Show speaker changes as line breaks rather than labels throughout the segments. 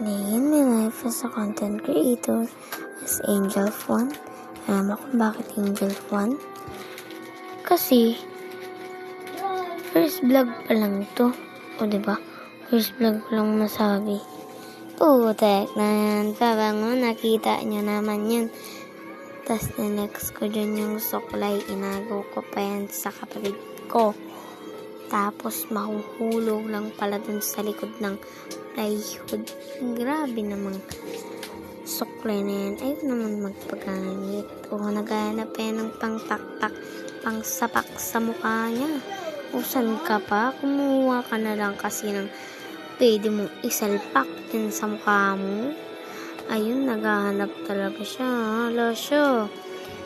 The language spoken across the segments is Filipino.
Ngayon, my life as a content creator as Angel Fun. Alam mo kung bakit Angel Fun? Kasi, first vlog pa lang to. O, ba? First vlog pa lang masabi. Putek na yan. Pabango, nakita nyo naman yun. Tapos, ninext ko dyan yung suklay. Inago ko pa yan sa kapatid ko. Tapos, mahuhulog lang pala dun sa likod ng plywood. Grabe namang suklay na yan. Ayaw naman magpagamit. O, naghanap pa yan ng pangtaktak, pangsapak sa mukha niya. O, saan ka pa? Kumuha ka na lang kasi ng pwede mong isalpak din sa mukha mo. Ayun, naghahanap talaga siya. Hala siya.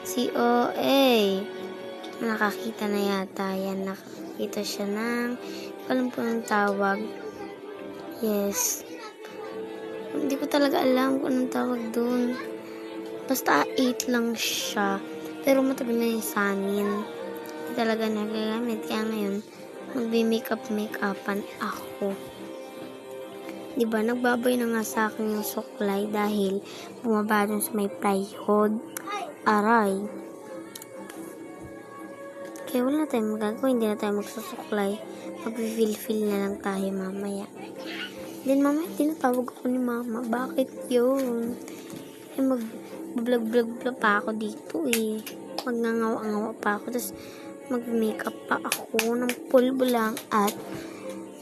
Si OA. Nakakita na yata yan. Nakakita siya ng, alam po ng tawag. Yes. Hindi ko talaga alam kung anong tawag doon. Basta 8 lang siya. Pero matagal na yung sa amin. Hindi talaga nagagamit. Kaya ngayon, magbi-makeup makeupan ako. Diba, nagbaboy na nga sa akin yung suklay dahil bumaba dun sa may plywood. Aray. Kaya wala tayong magagawa, hindi na tayo magsusuklay. Mag-feel-feel na lang tayo mamaya. Then mamaya, tinatawag ako ni mama. Bakit yun? Eh, mag vlog-vlog pa ako dito eh. Magngangawa-ngawa pa ako. Tapos, mag-makeup pa ako ng pulbo lang at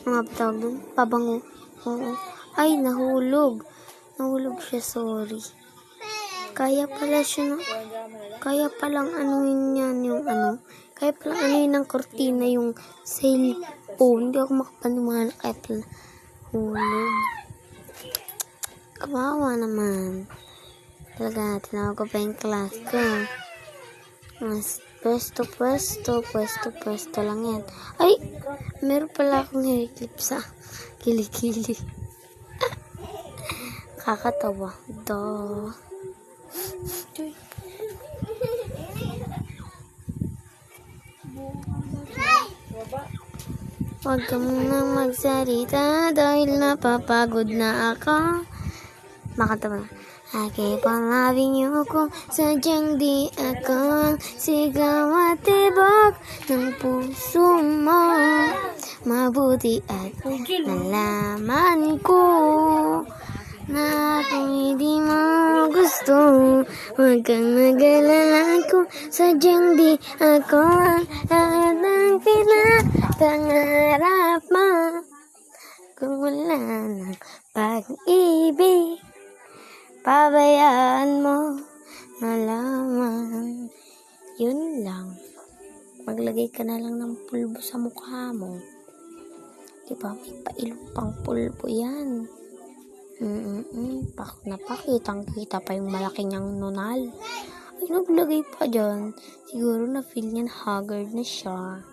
mga tawag doon, pabango. Oo. Ay, nahulog. Nahulog siya, sorry. Kaya pala siya, na, kaya palang anuin yan yung ano, kaya palang anuin ng kortina yung cellphone. Hindi ako makapaniwala kaya pala hulog. Kawawa naman. Talaga, tinawag ko pa yung class ko. Mas pwesto, pwesto, pwesto, pwesto lang yan. Ay! Meron pala akong hair clip sa kilikili. Kakatawa. Do. Huwag ka munang magsalita dahil napapagod na ako. Makatawa. Ake palabing niyo kung sadyang di ako ang sigaw at tibok ng puso mo. Mabuti at nalaman ko na hindi mo gusto, huwag kang mag-alala kung sadyang di ako ang lahat ng pinapangarap mo. Kung wala ng pag-ibig, pabayaan mo na lamang. Yun lang. Maglagay ka na lang ng pulbo sa mukha mo. Diba? May pailong pang pulbo yan. Mm-mm. Pak na pakitang kita pa yung malaki niyang nunal. Ay, naglagay pa dyan. Siguro na feel niyan haggard na siya.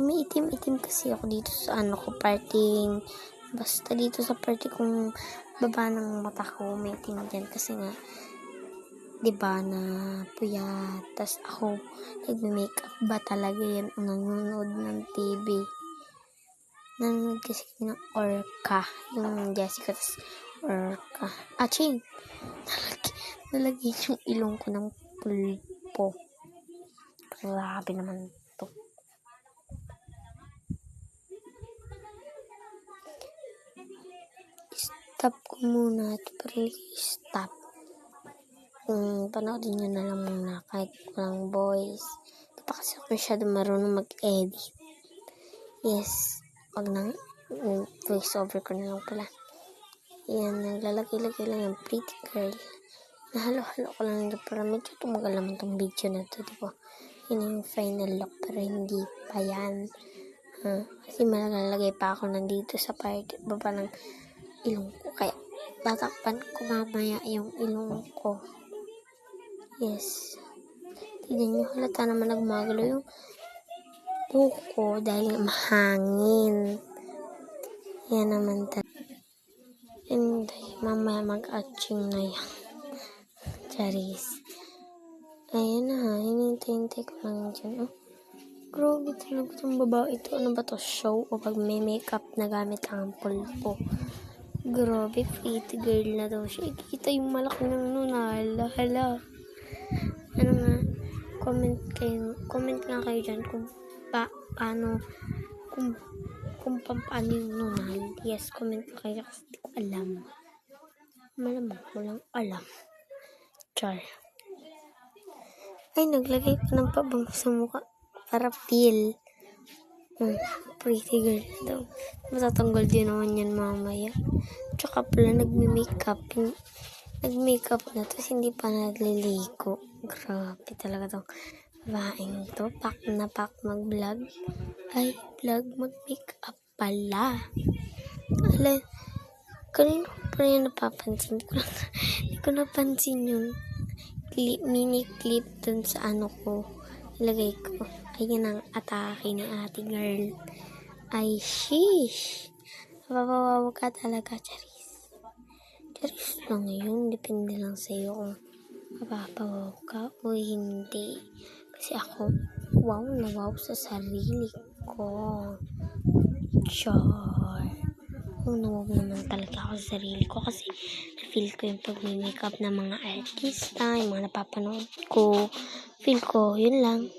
May itim-itim kasi ako dito sa ano ko parting. Basta dito sa party kong baba ng mata ko, may itim dyan. Kasi nga, di ba na puyat. Tas ako, nag-makeup ba talaga yan nanonood ng TV. Nanonood kasi ng Orca. Yung Jessica, Orca. Ah, ching! Nalagay, nalagay yung ilong ko ng pulpo. Grabe naman to. Stop ko muna at please stop. Kung panoodin nyo na lang muna kahit walang voice. Di pa kasi ako masyado marunong mag-edit. Yes. Wag nang voice over ko na lang pala. Yan, naglalagay-lagay lang yung pretty girl. Nahalo-halo ko lang ito para medyo tumagal naman tong video na to, di ba? Yun yung final look, pero hindi pa yan. Ha? Kasi malalagay pa ako nandito sa part, baba ng ilong ko. Kaya, tatakpan ko mamaya yung ilong ko. Yes. Tignan nyo, halata naman nagmagalo yung buko dahil mahangin. Yan naman talaga. Hindi, mamaya mag-atching na yan. Charis. Ayan na ha, hinintay-hintay ko lang dyan. Oh, grabe talaga itong babae ito. Ano ba to? Show o pag may makeup na gamit ang pulpo? Grabe, pretty girl na daw siya. Ikita yung malaki ng nunal. Hala. Ano nga, comment kayo, comment nga kayo dyan kung pa, paano, kung, kung pa, paano yung nunal. Yes, comment nga kayo kasi di ko alam. Malamang ko alam. Char. Ay, naglagay pa ng pabango sa mukha. Para feel. Hmm, pretty girl daw. Matatanggal din naman yan mamaya. Tsaka pala nagme-makeup. Nag-makeup na tapos hindi pa nagliligo. Grabe talaga tong babaeng to. Pak na pak mag-vlog. Ay, vlog mag-makeup pala. Ala, kanino ko pa rin napapansin? Hindi ko napansin yung clip, mini clip dun sa ano ko. Ilagay ko. Ayan ang atake ni ate girl. Ay, sheesh. Napapawawa ka talaga, Charis. Charis lang yun. Depende lang sa'yo kung mapapawaw ka o hindi. Kasi ako, wow na wow sa sarili ko. Char. Wow na wow naman talaga ako sa sarili ko kasi na-feel ko yung pag-makeup ng mga artista, yung mga napapanood ko. Feel ko, yun lang.